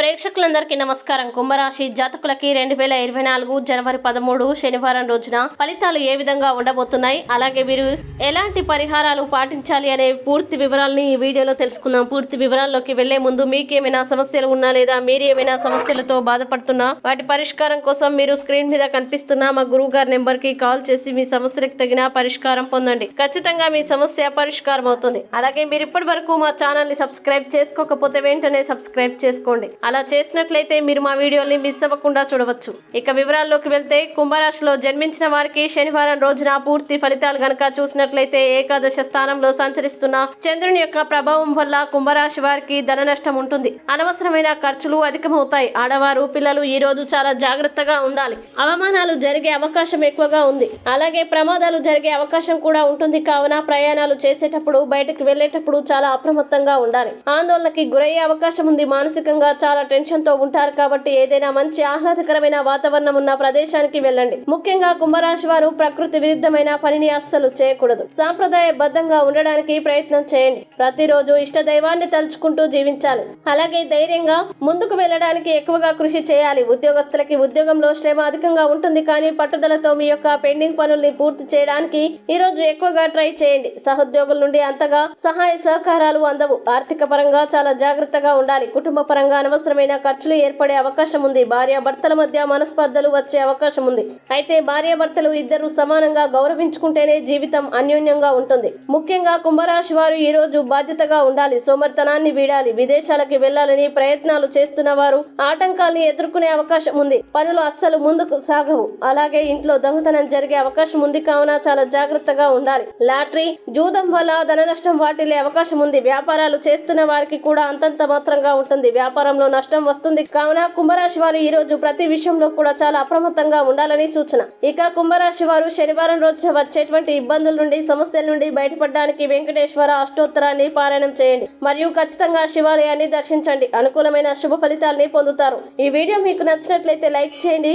ప్రేక్షకులందరికీ నమస్కారం. కుంభరాశి జాతకులకి రెండు వేల ఇరవై నాలుగు జనవరి పదమూడు శనివారం రోజున ఫలితాలు ఏ విధంగా ఉండబోతున్నాయి? అలాగే వీరు ఎలాంటి పరిహారాలు పాటించాలి అనే పూర్తి వివరాలని ఈ వీడియోలో తెలుసుకుందాం. పూర్తి వివరాల్లోకి వెళ్ళే ముందు మీకేమైనా సమస్యలు ఉన్నా లేదా మీరు ఏమైనా సమస్యలతో బాధపడుతున్నా వాటి పరిష్కారం కోసం మీరు స్క్రీన్ మీద కనిపిస్తున్న మా గురువు గారి నెంబర్కి కాల్ చేసి మీ సమస్యలకు తగిన పరిష్కారం పొందండి. ఖచ్చితంగా మీ సమస్య పరిష్కారం అవుతుంది అలాగే మీరు ఇప్పటి వరకు మా ఛానల్ని సబ్స్క్రైబ్ చేసుకోకపోతే వెంటనే సబ్స్క్రైబ్ చేసుకోండి. అలా చేసినట్లయితే మీరు మా వీడియోని మిస్ అవ్వకుండా చూడవచ్చు. ఇక వివరాల్లోకి వెళ్తే కుంభరాశిలో జన్మించిన వారికి శనివారం రోజున పూర్తి ఫలితాలు గనక చూసినట్లయితే ఏకాదశ స్థానంలో సంచరిస్తున్న చంద్రుని యొక్క ప్రభావం వల్ల కుంభరాశి వారికి ధన నష్టం ఉంటుంది. అనవసరమైన ఖర్చులు అధికమవుతాయి. ఆడవారు పిల్లలు ఈ రోజు చాలా జాగ్రత్తగా ఉండాలి. అవమానాలు జరిగే అవకాశం ఎక్కువగా ఉంది. అలాగే ప్రమాదాలు జరిగే అవకాశం కూడా ఉంటుంది. కావున ప్రయాణాలు చేసేటప్పుడు బయటకు వెళ్ళేటప్పుడు చాలా అప్రమత్తంగా ఉండాలి. ఆందోళనకి గురయ్యే అవకాశం ఉంది. మానసికంగా చాలా టెన్షన్తో ఉంటారు కాబట్టి ఏదైనా మంచి ఆహ్లాదకరమైన వాతావరణం ఉన్న ప్రదేశానికి వెళ్ళండి. ముఖ్యంగా కుంభరాశి వారు ప్రకృతి విరుద్ధమైన పనిని అస్సలు చేయకూడదు. సాంప్రదాయబద్ధంగా ఉండడానికి ప్రయత్నం చేయండి. ప్రతిరోజు ఇష్ట దైవాన్ని తలుచుకుంటూ జీవించాలి. అలాగే ధైర్యంగా ముందుకు వెళ్ళడానికి ఎక్కువగా కృషి చేయాలి. ఉద్యోగస్తులకి ఉద్యోగంలో శ్రమ అధికంగా ఉంటుంది కానీ పట్టుదలతో మీ యొక్క పెండింగ్ పనుల్ని పూర్తి చేయడానికి ఈ రోజు ఎక్కువగా ట్రై చేయండి. సహోద్యోగుల నుండి అంతగా సహాయ సహకారాలు అందవు. ఆర్థిక పరంగా చాలా జాగ్రత్తగా ఉండాలి. కుటుంబ పరంగా అనవసరమైన ఖర్చులు ఏర్పడే అవకాశం ఉంది. భార్య భర్తల మధ్య మనస్పర్ధలు వచ్చే అవకాశం ఉంది. అయితే భార్యాభర్తలు ఇద్దరు సమానంగా గౌరవించుకుంటేనే జీవితం అన్యోన్యంగా ఉంటుంది. ముఖ్యంగా కుంభరాశి వారు ఈ రోజు బాధ్యతగా ఉండాలి. సోమర్తనాన్ని వీడాలి. విదేశాలకి వెళ్ళాలని ప్రయత్నాలు చేస్తున్న వారు ఆటంకాల్ని ఎదుర్కొనే అవకాశం ఉంది. పనులు అస్సలు ముందుకు సాగవు. అలాగే ఇంట్లో దొంగతనం జరిగే అవకాశం ఉంది కావున చాలా జాగ్రత్తగా ఉండాలి. లాటరీ జూదం వల్ల ధన నష్టం వాటిల్లే అవకాశం ఉంది. వ్యాపారాలు చేస్తున్న వారికి కూడా అంతంత మాత్రంగా ఉంటుంది. వ్యాపారంలో నష్టం వస్తుంది. కావున కుంభరాశి వారు ఈ రోజు ప్రతి విషయంలో కూడా చాలా అప్రమత్తంగా ఉండాలని సూచన. ఇక కుంభరాశి వారు శనివారం రోజున వచ్చేటువంటి ఇబ్బందుల నుండి సమస్యల నుండి బయటపడడానికి వెంకటేశ్వర అష్టోత్తరాన్ని పారాయణం చేయండి. మరియు ఖచ్చితంగా శివాలయాన్ని దర్శించండి. అనుకూలమైన శుభ ఫలితాల్ని పొందుతారు. ఈ వీడియో మీకు నచ్చినట్లయితే లైక్ చేయండి.